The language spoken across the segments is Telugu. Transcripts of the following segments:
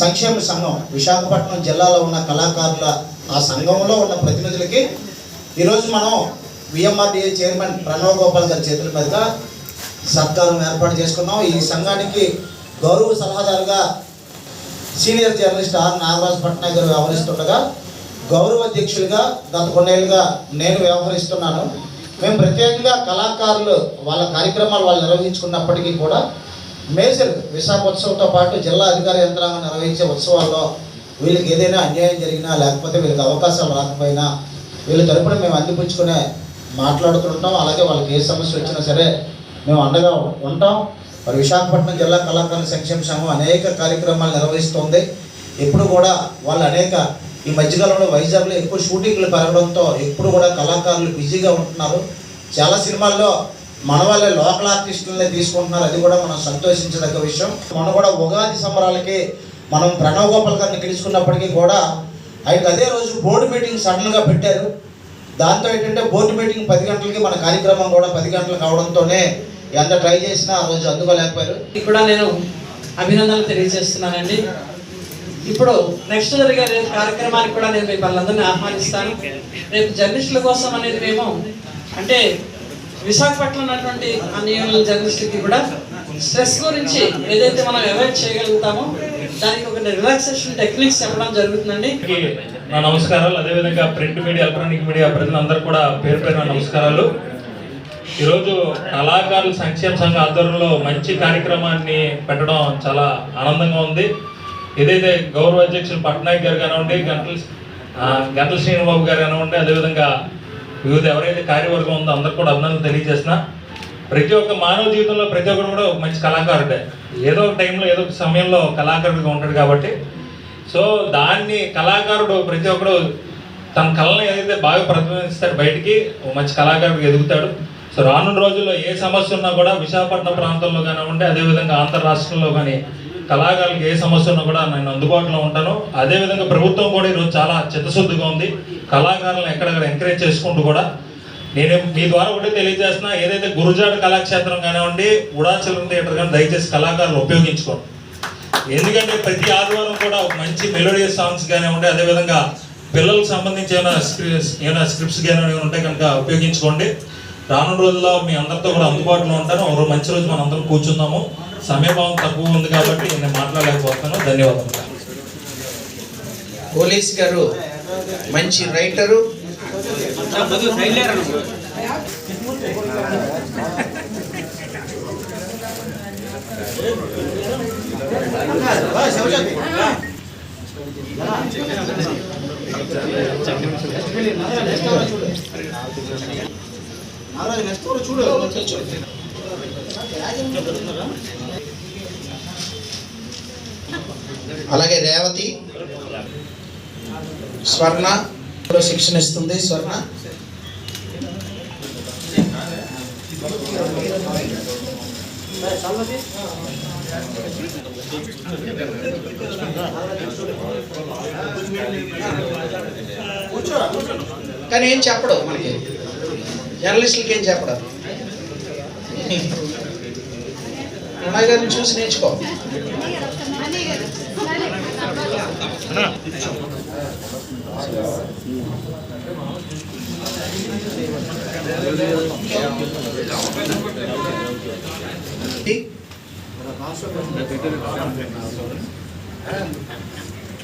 సంక్షేమ సంఘం విశాఖపట్నం జిల్లాలో ఉన్న కళాకారుల ఆ సంఘంలో ఉన్న ప్రతినిధులకి ఈరోజు మనం విఎంఆర్డిఏ చైర్మన్ ప్రణవ్ గోపాల్ గారి చేతుల మీద సత్కారం ఏర్పాటు చేసుకున్నాం. ఈ సంఘానికి గౌరవ సలహాదారుగా senior journalist R Nagaraj Patnaik garu వ్యవహరిస్తుండగా గౌరవ అధ్యక్షులుగా గత కొన్నేళ్ళుగా నేను వ్యవహరిస్తున్నాను. మేము ప్రత్యేకంగా కళాకారులు వాళ్ళ కార్యక్రమాలు వాళ్ళు నిర్వహించుకున్నప్పటికీ కూడా మేజర్ విశాఖోత్సవంతో పాటు జిల్లా అధికార యంత్రాంగం నిర్వహించే ఉత్సవాల్లో వీళ్ళకి ఏదైనా అన్యాయం జరిగినా లేకపోతే వీళ్ళకి అవకాశాలు రాకపోయినా వీళ్ళ తరపున మేము అందిపుచ్చుకునే మాట్లాడుతుంటాం. అలాగే వాళ్ళకి ఏ సమస్య వచ్చినా సరే మేము అండగా ఉంటాం. మరి విశాఖపట్నం జిల్లా కళాకారుల సంక్షేమ సంఘం అనేక కార్యక్రమాలు నిర్వహిస్తుంది. ఎప్పుడు కూడా వాళ్ళు అనేక ఈ మధ్యకాలంలో వైజాగ్లో ఎక్కువ షూటింగ్లు పెరగడంతో ఎప్పుడు కూడా కళాకారులు బిజీగా ఉంటున్నారు. చాలా సినిమాల్లో మన వల్ల లోకల్ ఆర్టిస్టులనే తీసుకుంటున్నారు అది కూడా మనం సంతోషించదగ్గ విషయం. మనం కూడా ఉగాది సంబరాలకి మనం ప్రణవ్ గోపాల్ గారిని గెలుచుకున్నప్పటికీ కూడా ఆయనకు అదే రోజు బోర్డు మీటింగ్ సడన్గా పెట్టారు. దాంతో ఏంటంటే బోర్డు మీటింగ్ పది గంటలకి మన కార్యక్రమం కూడా పది గంటలు కావడంతోనే ఎంత ట్రై చేసినా ఆ రోజు అందుకోలేకపోయారు. ఇక్కడ కూడా నేను అభినందనలు తెలియజేస్తున్నానండి. ఇప్పుడు నెక్స్ట్ జరిగే రేపు కార్యక్రమానికి కూడా నేను మీ వాళ్ళందరినీ ఆహ్వానిస్తాను. రేపు జర్నలిస్టుల కోసం అనేది మేము అంటే విశాఖపట్నం ఉన్నటువంటి అన్ని జర్నలిస్టులకి కూడా స్ట్రెస్ గురించి ఏదైతే మనం అవాయిడ్ చేయగలుగుతామో దానికి ఒక రిలాక్సేషన్ టెక్నిక్స్ చెప్పడం జరుగుతుందండి. నా నమస్కారాలు. అదేవిధంగా ప్రింట్ మీడియా ఎలక్ట్రానిక్ మీడియా ప్రజలందరూ కూడా పేరు పేరు నమస్కారాలు. ఈరోజు కళాకారుల సంక్షేమ సంఘ ఆధ్వర్యంలో మంచి కార్యక్రమాన్ని పెట్టడం చాలా ఆనందంగా ఉంది. ఏదైతే గౌరవ అధ్యక్షులు పట్నాయక్ గారు కానివ్వండి గంటల గంటల శ్రీనిబాబు గారు కానివ్వండి అదేవిధంగా వివిధ ఎవరైతే కార్యవర్గం ఉందో అందరికి కూడా అభినందనలు తెలియజేసిన ప్రతి ఒక్క మానవ జీవితంలో ప్రతి ఒక్కరు కూడా ఒక మంచి కళాకారుడే. ఏదో ఒక టైంలో ఏదో ఒక సమయంలో కళాకారుడిగా ఉంటాడు కాబట్టి. సో దాన్ని కళాకారుడు ప్రతి ఒక్కడు తన కళను ఏదైతే బాగా ప్రతిబింబిస్తాడు బయటికి ఒక మంచి కళాకారుడిగా ఎదుగుతాడు. సో రానున్న రోజుల్లో ఏ సమస్య ఉన్నా కూడా విశాఖపట్నం ప్రాంతంలో కానివ్వండి అదేవిధంగా ఆంధ్ర రాష్ట్రంలో కానీ కళాకారులకు ఏ సమస్య ఉన్నా కూడా నేను అందుబాటులో ఉంటాను. అదేవిధంగా ప్రభుత్వం కూడా ఈరోజు చాలా చిత్తశుద్ధిగా ఉంది. కళాకారులను ఎక్కడెక్కడ ఎంకరేజ్ చేసుకుంటూ కూడా నేను మీ ద్వారా ఒకటి తెలియజేస్తున్నా ఏదైతే గురుజాడ కళాక్షేత్రం కానివ్వండి ఉడాచలం థియేటర్ కానీ దయచేసి కళాకారులు ఉపయోగించుకోండి. ఎందుకంటే ప్రతి ఆదివారం కూడా ఒక మంచి మెలోడియస్ సాంగ్స్ కానివ్వండి అదేవిధంగా పిల్లలకు సంబంధించి ఏమైనా స్క్రి- ఏమైనా స్క్రిప్ట్స్ కానీ ఏమైనా ఉంటే కనుక ఉపయోగించుకోండి. రానున్న రోజుల్లో మీ అందరితో కూడా అందుబాటులో ఉంటాను ఒక మంచి రోజు మనం అందరం కూర్చుందాము. సమయభావం తక్కువ ఉంది కాబట్టి నేను మాట్లాడలేకపోతాను ధన్యవాదాలు పోలీస్ గారు మంచి రైటరు. అలాగే రేవతి స్వర్ణ శిక్షణ ఇస్తుంది స్వర్ణ. కానీ ఏం చెప్పడు మనకి. జర్నలిస్టులకి ఏం చెప్పడం? అమ్మాయి గారిని చూసి నేర్చుకో.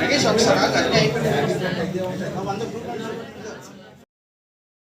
నగేష్ ఒకసారి ఆగు, అన్నీ అయిపోయినాయి.